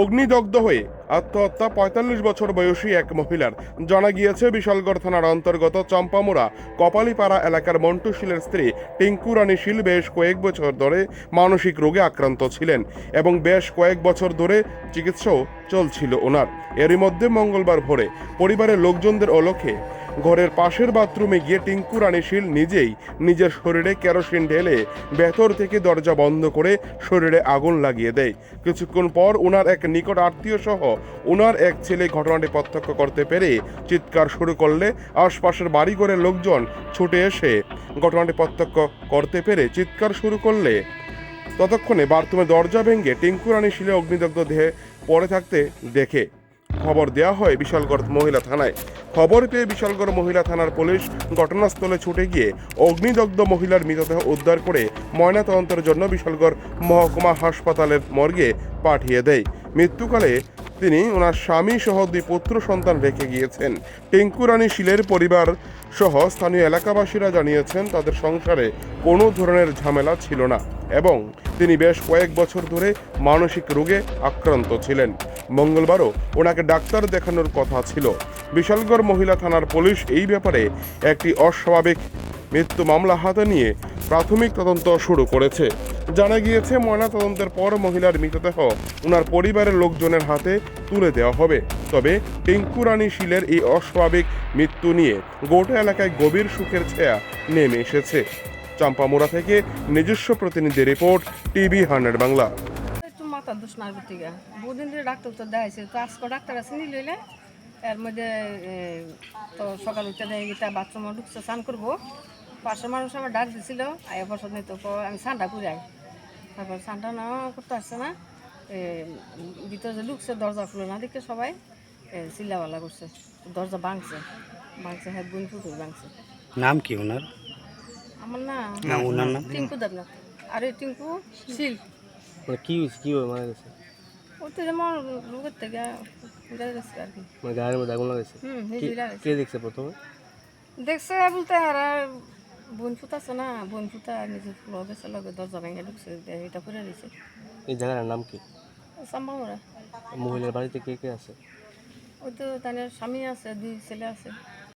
অগ্নিদগ্ধ হয়ে আত্মহত্যা পঁয়তাল্লিশ বছর বয়সী এক মহিলার। জানা গিয়েছে, বিশালগড় থানার অন্তর্গত চম্পামুড়া, কপালিপাড়া এলাকার মন্টু শীলের স্ত্রী টিঙ্কু রানী শীল বেশ কয়েক বছর ধরে মানসিক রোগে আক্রান্ত ছিলেন এবং বেশ কয়েক বছর ধরে চিকিৎসাও চলছিল ওনার। এরই মধ্যে মঙ্গলবার ভোরে পরিবারের লোকজনদের অলক্ষে ঘরের পাশের বাথরুমে গিয়ে টিঙ্কু রানী শীল নিজেই। নিজের শরীরে কেরোসিন ঢেলে ভেতর থেকে দরজা বন্ধ করে শরীরে আগুন লাগিয়ে দেয়। কিছুক্ষণ পর ওনার এক নিকট আত্মীয় সহ ওনার এক ছেলে ঘটনাটি প্রত্যক্ষ করতে পেরে চিৎকার শুরু করলে আশপাশের বাড়িঘরের লোকজন ছুটে এসে ঘটনাটি প্রত্যক্ষ করতে পেরে চিৎকার শুরু করলে ততক্ষণে বাথরুমে দরজা ভেঙে টিঙ্কু রানী শিলে অগ্নিদগ্ধ দেহে পড়ে থাকতে দেখে খবর দেওয়া হয় বিশালগড় মহিলা থানায়। খবর পেয়ে বিশালগড় মহিলা থানার পুলিশ ঘটনাস্থলে ছুটে গিয়ে অগ্নিদগ্ধ মহিলার মৃতদেহ উদ্ধার করে ময়নাতদন্তের জন্য বিশালগড় মহকুমা হাসপাতালের মর্গে পাঠিয়ে দেয়। মৃত্যুকালে তিনি ওনার স্বামী সহ দুই পুত্র সন্তান রেখে গিয়েছেন। টিঙ্কু রানী শিলের পরিবার সহ স্থানীয় এলাকাবাসীরা জানিয়েছেন, তাদের সংসারে কোনো ধরনের ঝামেলা ছিল না এবং তিনি বেশ কয়েক বছর ধরে মানসিক রোগে আক্রান্ত ছিলেন। মঙ্গলবারও ওনাকে ডাক্তার দেখানোর কথা ছিল। বিশালগড় মহিলা থানার পুলিশ এই ব্যাপারে একটি অস্বাভাবিক মৃত্যু মামলা হাতে নিয়ে প্রাথমিক তদন্ত শুরু করেছে। জানা গিয়েছে, ময়না তদন্তের পর মহিলার মৃতদেহ ওনার পরিবারের লোকজনের হাতে তুলে দেওয়া হবে। তবে টিঙ্কু রানী শিলের এই অস্বাভাবিক মৃত্যু নিয়ে গোটা এলাকায় গভীর সুখের ছায়া নেমে এসেছে। চাম্পামোড়া থেকে নিজস্ব প্রতিনিধি রিপোর্ট, টিভি হান্ড্রেড বাংলা। একটু মাথা দোষ মারবে ঠিক বহুদিন ধরে ডাক্তার তো দেখাইছে তো আজকে ডাক্তার আছে নি লইলে এর মধ্যে তো সকাল উঠে দেয় এটা বাথরুমে ঢুকছে স্নান করব। পাশের মানুষ আমার ডাক দিছিল আয়া বছর নিত আমি স্নানটা করে তারপর স্নানটা না করতে আসছে না এ, ভিতরে যে ঢুকছে দরজা খুলে না দেখে সবাই এ, চিল্লাবালা করছে। দরজা ভাঙছে ভাঙছে হ্যাঁ বোন ফুটুর ভাঙছে। নাম কি ওনার? আমার না না ওনার নাম? টিঙ্কু দেবনাথ। আর এই টিঙ্কু শিল। মানে কি হয়েছে? কীভাবে মারা গেছে? ও তো যেমন রোগের থেকে উড়ে গেছে আর কি। মানে গায়ের মধ্যে আগুন লাগাইছে? হুম কে- হিজিরা গেছে কে দেখছে প্রথমে? দেখছে বলতে আর বোন আছে না বোন ফুটা নিজে ফুলো গেছে লগে দরজা ভেঙে ঢুকছে দিয়ে এটা করে দিছে এই জায়গাটার নাম কি? সাম্বামরা মহিলার বাড়িতে কে কে আছে? ওই তো তাদের স্বামী আছে দুই ছেলে আছে।